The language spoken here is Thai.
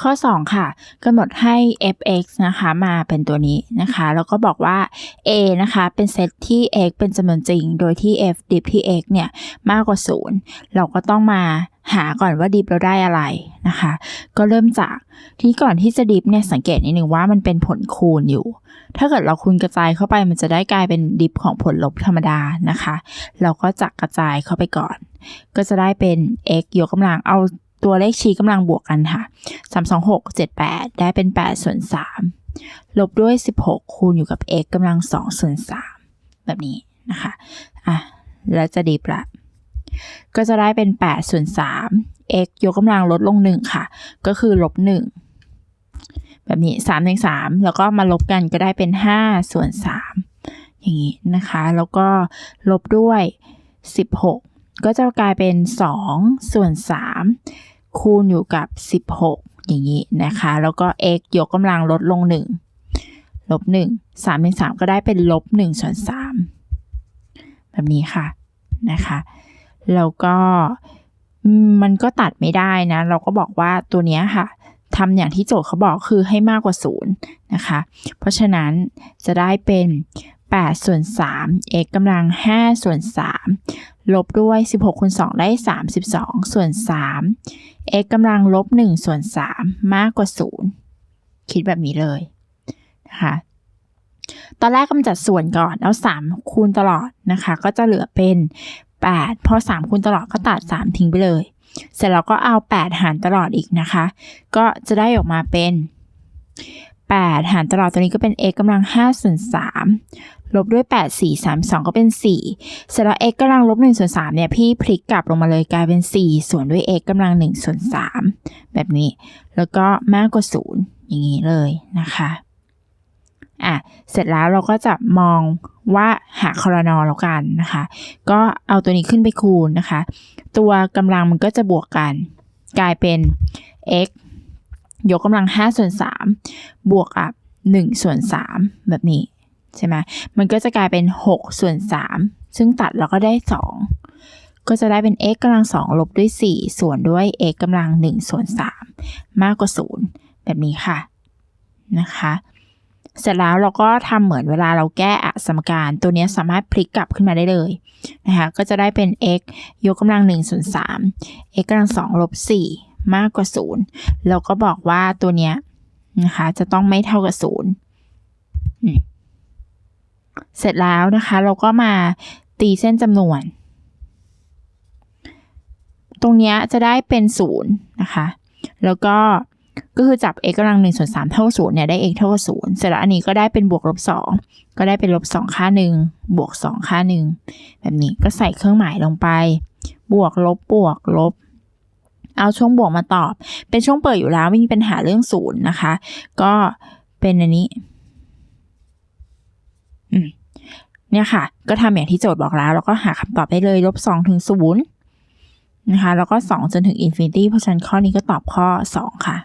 ข้อ 2 ค่ะกำหนดให้ f(x) นะคะมาเป็นตัวนี้นะคะ แล้วก็บอกว่า a นะคะเป็นเซตที่ x เป็นจำนวนจริง โดยที่ f ดิฟที่ x เนี่ยมากกว่า 0 เราก็ต้องมาหาก่อนว่าดิฟเราได้อะไรนะคะ ก็เริ่มจากที่ก่อนที่จะดิฟเนี่ยสังเกตนิดนึงว่ามันเป็นผลคูณอยู่ ถ้าเกิดเราคูณกระจายเข้าไปมันจะได้กลายเป็นดิฟของผลลบธรรมดานะคะ เราก็จะกระจายเข้าไปก่อน ก็จะได้เป็น x ยกกำลังเอา ตัวเลขชี้กำลังบวกกันค่ะ 3 2 6 7 8 ได้เป็น 8 ส่วน 3 ลบด้วย 16 คูณอยู่กับ x กำลัง 2 ส่วน 3 แบบนี้นะคะ อะ แล้วจะดีปละก็จะได้เป็น 8 ส่วน 3 x ยกกำลังลดลง 1 ค่ะ ก็คือลบ 1 แบบนี้3ใน3แล้วก็มาลบกันก็ได้เป็น 5 ส่วน 3 อย่างนี้นะคะ แล้วก็ลบด้วย 16 ก็จะกลายเป็น 2 ส่วน 3 คูณอยู่กับ 16 อย่างนี้นะคะ แล้วก็ x ยกกำลังลดลง 1 ลบ 1 3ใน3ก็ได้เป็นลบ1ส่วน3แบบนี้ค่ะนะคะ แล้วก็มันก็ตัดไม่ได้นะ เราก็บอกว่าตัวเนี้ยค่ะทำอย่างที่โจทย์เขาบอกคือให้มากกว่า 0 นะคะ เพราะฉะนั้นจะได้เป็น8ส่วน3 x กำลัง5ส่วน3 ลบด้วย 16คูณ2ได้ 32 ส่วน 3 x กำลังลบ 1 ส่วน 3 มากกว่า 0 คิดแบบนี้เลยนะคะตอนแรกกำจัดส่วนก่อนเอา3คูณตลอดนะคะ ก็จะเหลือเป็น 8 พอ 3 คูณตลอดก็ตัด 3 ทิ้งไปเลย เสร็จแล้วก็เอา 8 หารตลอดอีกนะคะ ก็จะได้ออกมาเป็น 8 หารตลอดตัวนี้ก็เป็น x กำลัง5ส่วน3ลบด้วย 8 4 3 2 ก็เป็น 4 เสร็จแล้ว x กำลังลบ1ส่วน3เนี่ยพี่พลิกกลับลงมาเลยกลายเป็น 4 ส่วนด้วย x กำลัง1ส่วน3แบบนี้ แล้วก็มากกว่า 0 อย่างนี้เลยนะคะอะเสร็จแล้วเราก็จะมองว่าหาคอรนอแล้วกันนะคะ ก็เอาตัวนี้ขึ้นไปคูณนะคะ ตัวกำลังมันก็จะบวกกัน กลายเป็น x ยกกำลัง 5 ส่วน 3 บวกกับ 1 ส่วน 3 แบบนี้ ใช่ไหมมันก็จะกลายเป็น 6 ส่วน 3 ซึ่งตัดเราก็ได้ 2 ก็จะได้เป็น x กำลัง 2 ลบด้วย 4 ส่วนด้วย x กำลัง 1 ส่วน 3 มากกว่า 0 แบบนี้ค่ะนะคะเสร็จแล้วเราก็ทำเหมือนเวลาเราแก้อสมการตัวนี้สามารถพลิกกลับขึ้นมาได้เลยนะคะก็จะได้เป็น x ยกกำลัง1ส่วน3 x กำลัง2ลบ4 มากกว่า0แล้วก็บอกว่าตัวเนี้ยนะคะจะต้องไม่เท่ากับ0เสร็จแล้วนะคะ เราก็มาตีเส้นจำนวน ตรงเนี้ยจะได้เป็น0นย์นะคะ แล้วก็ก็คือจับ x กำลัง1ส่วน3เท่ากับ0เนี่ยได้ x เท่ากับ0เสร็จแล้วอันนี้ก็ได้เป็นบวกลบ2ก็ได้เป็นลบ2ค่าหนึ่งบวก2ค่าหนึ่งแบบนี้ก็ใส่เครื่องหมายลงไป บวกลบบวกลบ เอาช่วงบวกมาตอบ เป็นช่วงเปิดอยู่แล้วไม่มีปัญหาเรื่องศูนย์นะคะ ก็เป็นอันนี้เนี่ยค่ะ ก็ทำอย่างที่โจทย์บอกแล้ว แล้วก็หาคำตอบได้เลยลบ2ถึง0นะคะ แล้วก็ 2 จนถึงอินฟินิตี้เพราะฉะนั้นข้อนี้ก็ตอบข้อ 2 ค่ะ